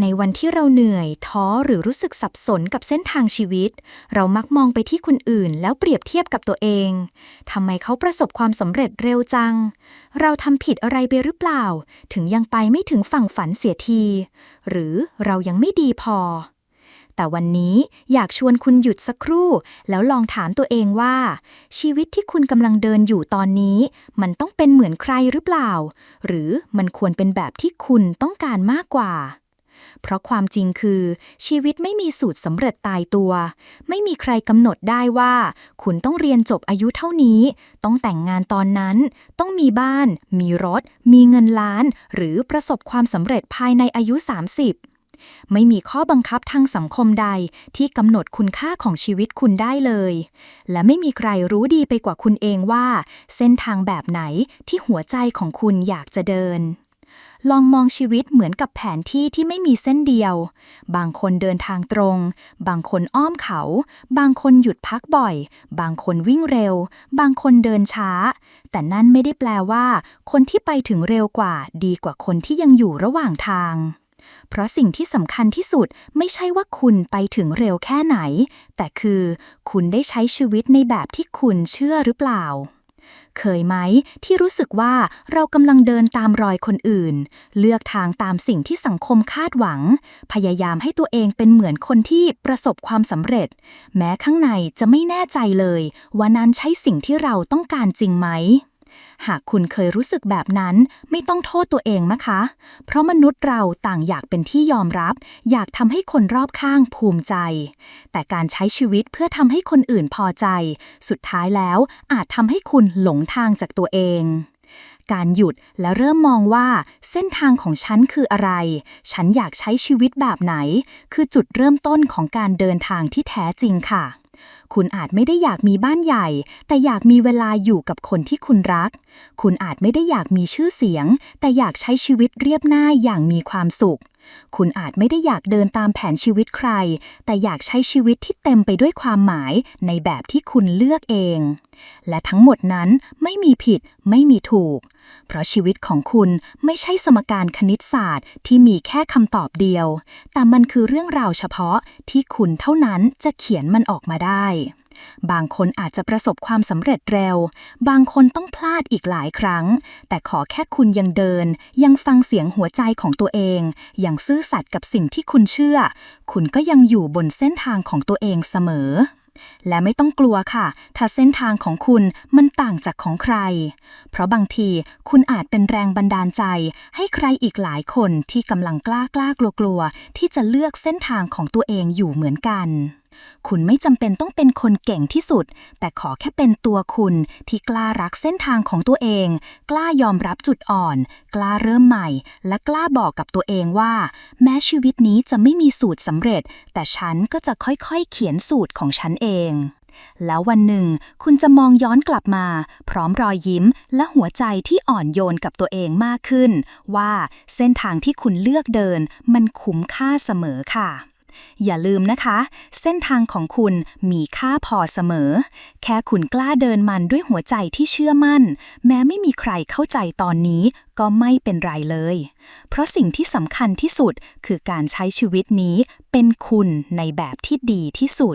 ในวันที่เราเหนื่อย ท้อหรือรู้สึกสับสนกับเส้นทางชีวิต เรามักมองไปที่คนอื่น แล้วเปรียบเทียบกับตัวเองทำไมเขาประสบความสำเร็จเร็วจัง เราทำผิดอะไรไปหรือเปล่า ถึงยังไปไม่ถึงฝั่งฝันเสียที หรือเรายังไม่ดีพอ แต่วันนี้อยากชวนคุณหยุดสักครู่ แล้วลองถามตัวเองว่า ชีวิตที่คุณกำลังเดินอยู่ตอนนี้ มันต้องเป็นเหมือนใครหรือเปล่า หรือมันควรเป็นแบบที่คุณต้องการมากกว่า เพราะความจริงคือชีวิตไม่มีสูตรสำเร็จตายตัว ไม่มีใครกำหนดได้ว่า คุณต้องเรียนจบอายุเท่านี้ ต้องแต่งงานตอนนั้น ต้องมีบ้าน มีรถ มีเงินล้าน หรือประสบความสำเร็จภายในอายุ 30ไม่มีข้อบังคับทางสังคมใดที่กำหนดคุณค่าของชีวิตคุณได้เลย และไม่มีใครรู้ดีไปกว่าคุณเองว่า เส้นทางแบบไหนที่หัวใจของคุณอยากจะเดิน ลองมองชีวิตเหมือนกับแผนที่ที่ไม่มีเส้นเดียว บางคนเดินทางตรง บางคนอ้อมเขา บางคนหยุดพักบ่อย บางคนวิ่งเร็ว บางคนเดินช้า แต่นั่นไม่ได้แปลว่า คนที่ไปถึงเร็วกว่า ดีกว่าคนที่ยังอยู่ระหว่างทาง เพราะสิ่งที่สำคัญที่สุดไม่ใช่ว่าคุณไปถึงเร็วแค่ไหน แต่คือ คุณได้ใช้ชีวิตในแบบที่คุณเชื่อหรือเปล่า เคยไหม ที่รู้สึกว่าเรากำลังเดินตามรอยคนอื่น เลือกทางตามสิ่งที่สังคมคาดหวัง พยายามให้ตัวเองเป็นเหมือนคนที่ประสบความสำเร็จ แม้ข้างในจะไม่แน่ใจเลย ว่านั้นใช่สิ่งที่เราต้องการจริงไหม หากคุณเคยรู้สึกแบบนั้นไม่ต้องโทษตัวเองนะคะ เพราะมนุษย์เราต่างอยากเป็นที่ยอมรับ อยากทำให้คนรอบข้างภูมิใจ แต่การใช้ชีวิตเพื่อทำให้คนอื่นพอใจ สุดท้ายแล้วอาจทำให้คุณหลงทางจากตัวเองการหยุดและเริ่มมองว่าเส้นทางของฉันคืออะไร ฉันอยากใช้ชีวิตแบบไหน คือจุดเริ่มต้นของการเดินทางที่แท้จริงค่ะ คุณอาจไม่ได้อยากมีบ้านใหญ่ แต่อยากมีเวลาอยู่กับคนที่คุณรัก คุณอาจไม่ได้อยากมีชื่อเสียง แต่อยากใช้ชีวิตเรียบง่ายอย่างมีความสุข คุณอาจไม่ได้อยากเดินตามแผนชีวิตใคร แต่อยากใช้ชีวิตที่เต็มไปด้วยความหมายในแบบที่คุณเลือกเอง และทั้งหมดนั้นไม่มีผิดไม่มีถูก เพราะชีวิตของคุณไม่ใช่สมการคณิตศาสตร์ที่มีแค่คำตอบเดียว แต่มันคือเรื่องราวเฉพาะที่คุณเท่านั้นจะเขียนมันออกมาได้ บางคนอาจจะประสบความสำเร็จเร็ว บางคนต้องพลาดอีกหลายครั้ง แต่ขอแค่คุณยังเดิน ยังฟังเสียงหัวใจของตัวเอง ยังซื่อสัตย์กับสิ่งที่คุณเชื่อ คุณก็ยังอยู่บนเส้นทางของตัวเองเสมอและไม่ต้องกลัวค่ะ ถ้าเส้นทางของคุณมันต่างจากของใคร เพราะบางทีคุณอาจเป็นแรงบันดาลใจ ให้ใครอีกหลายคนที่กำลังกล้ากล้ากลัวกลัวๆที่จะเลือกเส้นทางของตัวเองอยู่เหมือนกัน คุณไม่จำเป็นต้องเป็นคนเก่งที่สุด แต่ขอแค่เป็นตัวคุณที่กล้ารักเส้นทางของตัวเอง กล้ายอมรับจุดอ่อน กล้าเริ่มใหม่ และกล้าบอกกับตัวเองว่า แม้ชีวิตนี้จะไม่มีสูตรสำเร็จ แต่ฉันก็จะค่อยๆ เขียนสูตรของฉันเองแล้ววันหนึ่ง คุณจะมองย้อนกลับมา พร้อมรอยยิ้ม และหัวใจที่อ่อนโยนกับตัวเองมากขึ้น ว่าเส้นทางที่คุณเลือกเดิน มันคุ้มค่าเสมอค่ะ อย่าลืมนะคะ เส้นทางของคุณมีค่าพอเสมอ แค่คุณกล้าเดินมันด้วยหัวใจที่เชื่อมั่น แม้ไม่มีใครเข้าใจตอนนี้ก็ไม่เป็นไรเลย เพราะสิ่งที่สำคัญที่สุดคือการใช้ชีวิตนี้เป็นคุณในแบบที่ดีที่สุด